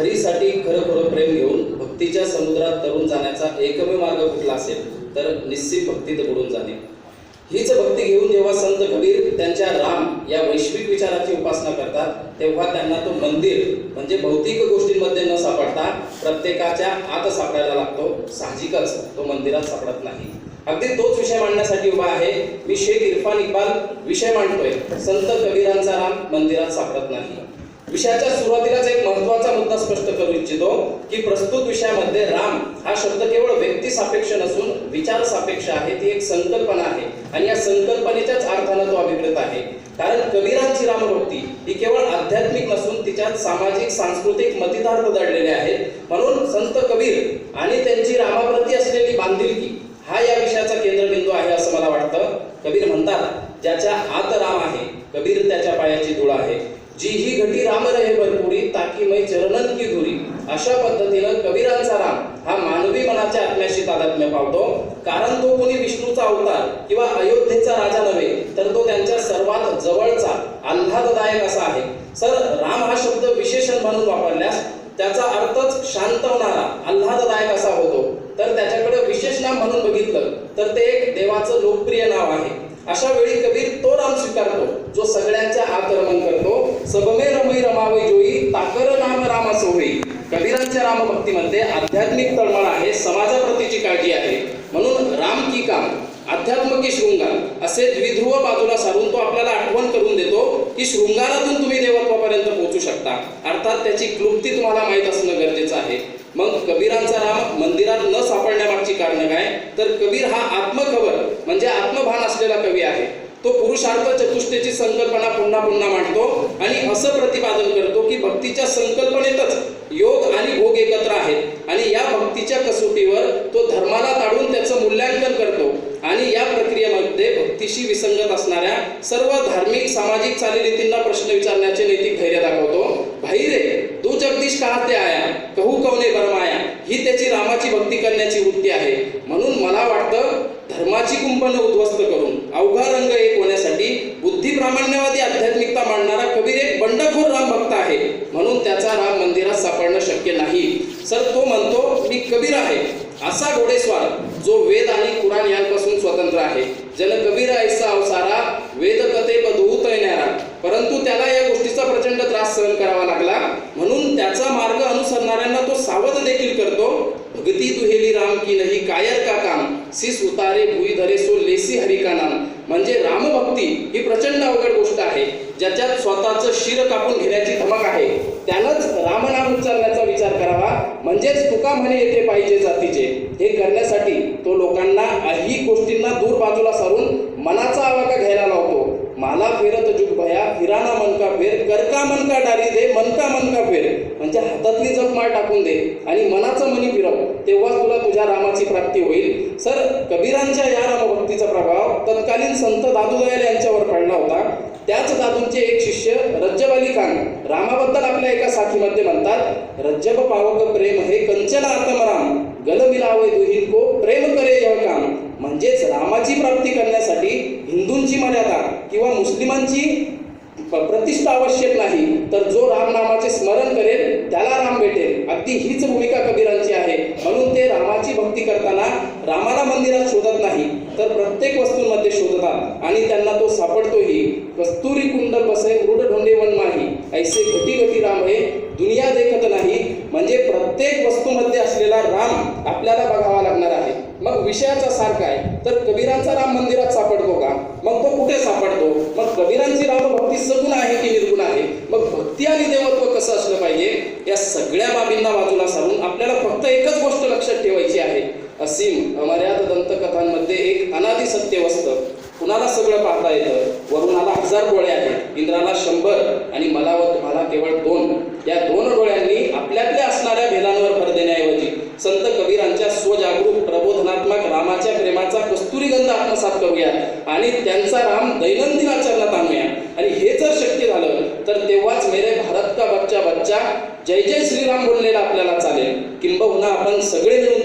हरीसाठी खरं खरं प्रेम घेऊन भक्तीच्या समुद्रात तरुण जाण्याचा एकमेव मार्ग कुठला असेल तर निश्चित भक्तीत बुडून जाणे. हीच भक्ती घेऊन जेव्हा संत कबीर त्यांच्या राम या वैश्विक विचाराची उपासना करतात तेव्हा त्यांना तो मंदिर म्हणजे भौतिक गोष्टींमध्ये न सापडता प्रत्येकाच्या आत सापडायला लागतो साहजिकच तो मंदिरात सापडत नाही. अगदी तोच विषय मांडण्यासाठी उभा आहे. मी शेख इरफान इक्बाल विषय मांडतोय. संत कबीरांचा राम मंदिरात सापडत नाही. विषयाच्या सुरुवातीलाच एक महत्त्वाचा मुद्दा स्पष्ट करू इच्छितो की प्रस्तुत विषयामध्ये राम हा शब्द केवळ व्यक्ती सापेक्ष नसून विचार सापेक्ष आहे ती एक संकल्पना आहे. आणि या संकल्पनेच्याच अर्थानं तो अभिप्रेत आहे. कारण कबीरांची रामभक्ती ही केवळ आध्यात्मिक नसून तिच्यात सामाजिक सांस्कृतिक मतिदार बदललेले आहेत. म्हणून संत कबीर आणि त्यांची रामाप्रती असलेली बांधिलकी हा या विषयाचा केंद्रबिंदू आहे असं मला वाटतं. कबीर म्हणतात ज्याच्या आत राम आहे कबीर त्याच्या पायाची धूळ आहे. जी ही घटी राम रहे भरपुरी ताकी मै चरणन की धुरी. अशा पद्धतीनं कबीरांचा राम हा मानवी मनाच्या आत्म्याशी तादात्म्य पावतो. कारण तो कोणी विष्णूचा अवतार किंवा अयोध्येचा राजा नव्हे तर तो त्यांच्या सर्वात जवळचा आल्हाददायक असा आहे. सर राम हा शब्द विशेषण म्हणून वापरल्यास त्याचा अर्थच शांतवणारा आल्हाददायक असा होतो. तर त्याच्याकडे विशेष नाम म्हणून बघितलं तर ते एक देवाचं लोकप्रिय नाव आहे. अशा वेळी कबीर तो राम स्वीकारतो जो सगळ्यांच्या आत रमण करतो. सबमे रमई रमावई जोई ताकर नाम रामा असो होई कबीरांच्या रामभक्तीमध्ये आध्यात्मिक तळमळ आहे समाजाप्रतीची काळजी आहे. म्हणून राम की काम अध्यात्म की शृंगार असे द्विध्रुव बाजूला सारून तो आपल्याला आठवण करून देतो की शृंगारातून तुम्ही देवत्वापर्यंत पोहोचू शकता. अर्थात त्याची क्लुप्ती तुम्हाला माहीत असणं गरजेचं आहे. मग कबीरांचा राम मंदिरात न सापडण्यामागची कारणं काय? तर कबीर हा आत्मखबर म्हणजे आत्मभान असलेला कवी आहे. तो पुरुषार्थ चतुष्टेची संकल्पना पुन्हा पुन्हा मांडतो आणि असं प्रतिपादन करतो की भक्तीच्या संकल्पनेतच योग आणि भोग एकत्र आहेत. आणि या भक्तीच्या कसोटीवर तो धर्माला ताडून त्याचं मूल्यांकन करतो. आणि या प्रक्रियेमध्ये भक्तीशी विसंगत असणाऱ्या सर्व धार्मिक सामाजिक चालीरीतींना प्रश्न विचारण्याचे नैतिक धैर्य दाखवतो. भाई रे तू जगदीश का ते आया? कहू कवने बरमाया ही त्याची रामाची भक्ती करण्याची वृत्ती आहे. म्हणून मला वाटतं धर्माची कुंपण उद्ध्वस्त करून अवघा रंग एक होण्यासाठी बुद्धी प्रामाण्यवादी आध्यात्मिकता मांडणारा कबीर एक बंडखोर राम भक्त आहे म्हणून त्याचा राम मंदिरात सापडणं शक्य नाही सर तो म्हणतो मी कबीर आहे असा घोडेस्वार जो वेद आणि कुराण यांपासून स्वतंत्र आहे जन कबीर ऐसा अवसारा वेद कथे बधूत येणारा परंतु त्याला या गोष्टीचा प्रचंड त्रास सहन करावा लागला म्हणून त्याचा करणाऱ्यांना तो सावध देखील करतो भगती दुहेली राम की नाही कायर का काम? सिस उतारे भुई धरे सो लेसी हरी का नाम? म्हणजे रामभक्ती ही प्रचंड अवघड गोष्ट आहे ज्याच्यात स्वतःचं शिर कापून घेण्याची धमक आहे. त्यानंच रामनाम उच्चारण्याचा विचार करावा म्हणजेच तुका म्हणे येथे पाहिजे जातीचे. हे करण्यासाठी तो लोकांना ही गोष्टींना दूर बाजूला सारून मनाचा आवाका घ्यायला लावतो. माला फिरत जुग भया फिराना मनका फेर करका मनका डारी दे मनका मनका फेर. म्हणजे हातातली जपमाळ टाकून दे आणि मनाचं मनी फिरव. तेव्हाच तुला तुझ्या रामाची प्राप्ती होईल. सर कबीरांच्या या रामभक्तीचा प्रभाव तत्कालीन संत दादूदयाल यांच्यावर पडला होता. त्याच दादूंचे एक शिष्य रज्जब अली खान रामाबद्दल आपल्या एका साखीमध्ये म्हणतात रज्जब पावक प्रेम हे कंचन आत्मराम गल मिलावे दुहित को प्रेम करे यह काम. म्हणजेच रामाची प्राप्ती करण्यासाठी हिंदूंची मर्यादा किंवा मुस्लिमांची प्रतिष्ठा आवश्यक नाही तर जो रामनामाचे स्मरण करेल त्याला राम भेटेल. अगदी हीच भूमिका कबीरांची आहे. म्हणून ते रामाची भक्ती करताना रामाला मंदिरात शोधत नाही तर प्रत्येक वस्तूंमध्ये शोधतात आणि त्यांना तो सापडतोही. कस्तुरी कुंड बसे मृड ढोंडे वन माही. ऐसे घटी घटी राम हे दुनिया देखत नाही. म्हणजे प्रत्येक वस्तूमध्ये असलेला राम आपल्याला बघावा लागणार आहे. मग विषयाचा सार काय? तर कबीरांचा राम मंदिरात सापडतो का मग तो कुठे सापडतो मग कबीरांची रामभक्ती सगुण आहे की निर्गुण आहे मग भक्ती आणि देवत्व कसं असलं पाहिजे या सगळ्या बाजूला सारून आपल्याला फक्त एकच गोष्ट लक्षात ठेवायची आहे. असीम अमर्याद दंतकथांमध्ये एक अनादी सत्य असतं कुणाला सगळं पाहता येतं? वरुणाला हजार डोळे आहेत. इंद्राला शंभर आणि मला व तुम्हाला केवळ दोन. या दोन डोळ्यांनी आपल्यातल्या असणाऱ्या भेदांवर भर देण्याऐवजी संत कबीरांच्या स्वजागरूक प्रबोधनात्मक रामाच्या प्रेमाचा कस्तुरीगंध आत्मसात करूया आणि त्यांचा राम दैनंदिन आचरणात आणूया. आणि हे जर शक्य झालं तर तेव्हाच मेरे किंबहुना आपण सगळे मिळून